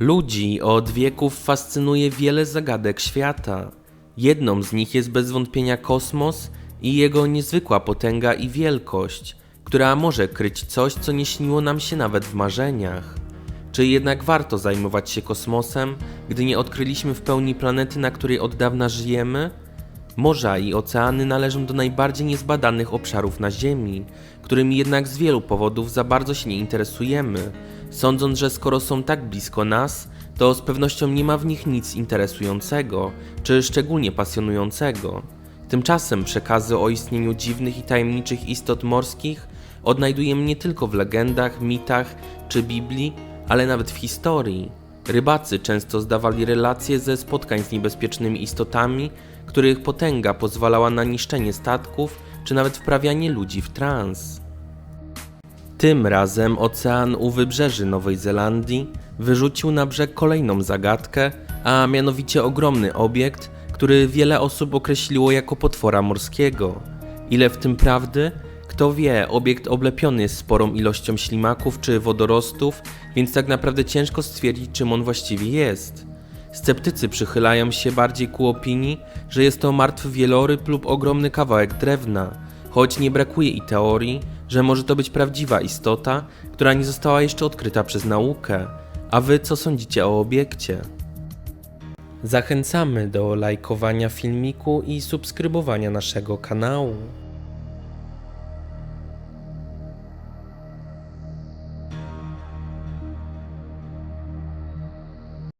Ludzi od wieków fascynuje wiele zagadek świata. Jedną z nich jest bez wątpienia kosmos i jego niezwykła potęga i wielkość, która może kryć coś, co nie śniło nam się nawet w marzeniach. Czy jednak warto zajmować się kosmosem, gdy nie odkryliśmy w pełni planety, na której od dawna żyjemy? Morza i oceany należą do najbardziej niezbadanych obszarów na Ziemi, którymi jednak z wielu powodów za bardzo się nie interesujemy, sądząc, że skoro są tak blisko nas, to z pewnością nie ma w nich nic interesującego czy szczególnie pasjonującego. Tymczasem przekazy o istnieniu dziwnych i tajemniczych istot morskich odnajdujemy nie tylko w legendach, mitach czy Biblii, ale nawet w historii. Rybacy często zdawali relacje ze spotkań z niebezpiecznymi istotami, których potęga pozwalała na niszczenie statków czy nawet wprawianie ludzi w trans. Tym razem ocean u wybrzeży Nowej Zelandii wyrzucił na brzeg kolejną zagadkę, a mianowicie ogromny obiekt, który wiele osób określiło jako potwora morskiego. Ile w tym prawdy? Kto wie, obiekt oblepiony jest sporą ilością ślimaków czy wodorostów, więc tak naprawdę ciężko stwierdzić, czym on właściwie jest. Sceptycy przychylają się bardziej ku opinii, że jest to martwy wieloryb lub ogromny kawałek drewna, choć nie brakuje i teorii, że może to być prawdziwa istota, która nie została jeszcze odkryta przez naukę. A wy co sądzicie o obiekcie? Zachęcamy do lajkowania filmiku i subskrybowania naszego kanału.